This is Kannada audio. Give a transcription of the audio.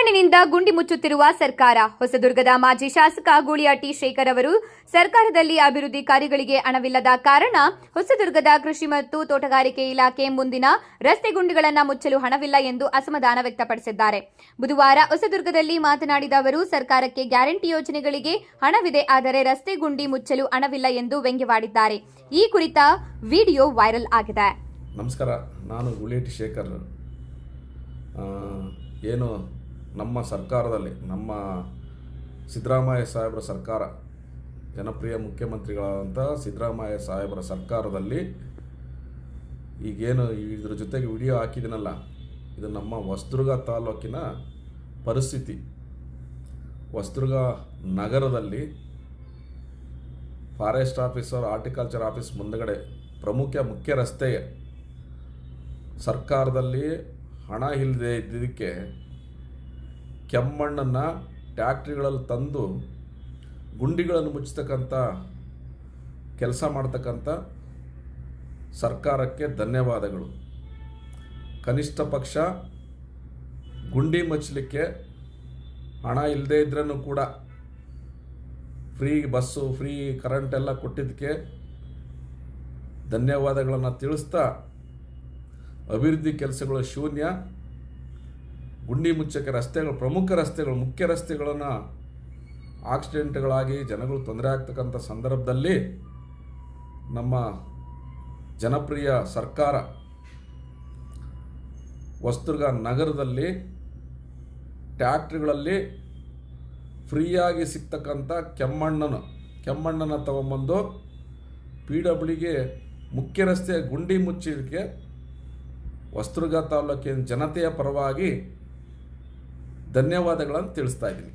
ಕೆಮ್ಮಣ್ಣಿನಿಂದ ಗುಂಡಿ ಮುಚ್ಚುತ್ತಿರುವ ಸರ್ಕಾರ. ಹೊಸದುರ್ಗದ ಮಾಜಿ ಶಾಸಕ ಗೂಳಿಯಾಟಿ ಶೇಖರ್ ಅವರು ಸರ್ಕಾರದಲ್ಲಿ ಅಭಿವೃದ್ಧಿ ಕಾರ್ಯಗಳಿಗೆ ಹಣವಿಲ್ಲದ ಕಾರಣ ಹೊಸದುರ್ಗದ ಕೃಷಿ ಮತ್ತು ತೋಟಗಾರಿಕೆ ಇಲಾಖೆ ಮುಂದಿನ ರಸ್ತೆ ಗುಂಡಿಗಳನ್ನು ಮುಚ್ಚಲು ಹಣವಿಲ್ಲ ಎಂದು ಅಸಮಾಧಾನ ವ್ಯಕ್ತಪಡಿಸಿದ್ದಾರೆ. ಬುಧವಾರ ಹೊಸದುರ್ಗದಲ್ಲಿ ಮಾತನಾಡಿದ ಅವರು, ಸರ್ಕಾರಕ್ಕೆ ಗ್ಯಾರಂಟಿ ಯೋಜನೆಗಳಿಗೆ ಹಣವಿದೆ, ಆದರೆ ರಸ್ತೆ ಗುಂಡಿ ಮುಚ್ಚಲು ಹಣವಿಲ್ಲ ಎಂದು ವ್ಯಂಗ್ಯವಾಡಿದ್ದಾರೆ. ಈ ಕುರಿತ ವಿಡಿಯೋ ವೈರಲ್ ಆಗಿದೆ. ನಮಸ್ಕಾರ, ನಾನು ಗುಳೇಟಿ ಶೇಖರ್. ಏನು ನಮ್ಮ ಸರ್ಕಾರದಲ್ಲಿ, ನಮ್ಮ ಸಿದ್ದರಾಮಯ್ಯ ಸಾಹೇಬರ ಸರ್ಕಾರ, ಜನಪ್ರಿಯ ಮುಖ್ಯಮಂತ್ರಿಗಳಾದಂಥ ಸಿದ್ದರಾಮಯ್ಯ ಸಾಹೇಬರ ಸರ್ಕಾರದಲ್ಲಿ ಈಗೇನು ಇದ್ರ ಜೊತೆಗೆ ವಿಡಿಯೋ ಹಾಕಿದ್ದೀನಲ್ಲ ಇದು ನಮ್ಮ ವಸ್ತುರ್ಗ ತಾಲೂಕಿನ ಪರಿಸ್ಥಿತಿ. ಹೊಸದುರ್ಗ ನಗರದಲ್ಲಿ ಫಾರೆಸ್ಟ್ ಆಫೀಸರ್ ಆರ್ಟಿಕಲ್ಚರ್ ಆಫೀಸ್ ಮುಂದಗಡೆ ಪ್ರಮುಖ ಮುಖ್ಯ ರಸ್ತೆಯ ಸರ್ಕಾರದಲ್ಲಿ ಹಣ ಇಲ್ಲದೆ ಇದ್ದಿದ್ದಕ್ಕೆ ಕೆಮ್ಮಣ್ಣನ್ನು ಟ್ಯಾಕ್ಟ್ರಿಗಳಲ್ಲಿ ತಂದು ಗುಂಡಿಗಳನ್ನು ಮುಚ್ಚತಕ್ಕಂಥ ಕೆಲಸ ಮಾಡ್ತಕ್ಕಂಥ ಸರ್ಕಾರಕ್ಕೆ ಧನ್ಯವಾದಗಳು. ಕನಿಷ್ಠ ಪಕ್ಷ ಗುಂಡಿ ಮುಚ್ಚಲಿಕ್ಕೆ ಹಣ ಇಲ್ಲದೇ ಇದ್ರೂ ಕೂಡ ಫ್ರೀ ಬಸ್ಸು, ಫ್ರೀ ಕರೆಂಟ್ ಎಲ್ಲ ಕೊಟ್ಟಿದ್ದಕ್ಕೆ ಧನ್ಯವಾದಗಳನ್ನು ತಿಳಿಸ್ತಾ ಅಭಿವೃದ್ಧಿ ಕೆಲಸಗಳು ಶೂನ್ಯ. ಗುಂಡಿ ಮುಚ್ಚಕ್ಕೆ ರಸ್ತೆಗಳು, ಪ್ರಮುಖ ರಸ್ತೆಗಳು, ಮುಖ್ಯ ರಸ್ತೆಗಳನ್ನು ಆಕ್ಸಿಡೆಂಟ್ಗಳಾಗಿ ಜನಗಳು ತೊಂದರೆ ಆಗ್ತಕ್ಕಂಥ ಸಂದರ್ಭದಲ್ಲಿ ನಮ್ಮ ಜನಪ್ರಿಯ ಸರ್ಕಾರ ವಸ್ತುರ್ಗ ನಗರದಲ್ಲಿ ಟ್ಯಾಕ್ಟ್ರಿಗಳಲ್ಲಿ ಫ್ರೀಯಾಗಿ ಸಿಗ್ತಕ್ಕಂಥ ಕೆಮ್ಮಣ್ಣನ ಕೆಮ್ಮಣ್ಣನ ತಗೊಂಬಂದು ಪಿ ಡಬ್ಲ್ಯೂಗೆ ಮುಖ್ಯ ರಸ್ತೆಯ ಗುಂಡಿ ಮುಚ್ಚಿದಕ್ಕೆ ವಸ್ತುರ್ಗ ತಾಲೂಕಿನ ಜನತೆಯ ಪರವಾಗಿ ಧನ್ಯವಾದಗಳನ್ನು ತಿಳಿಸ್ತಾ ಇದ್ದೀನಿ.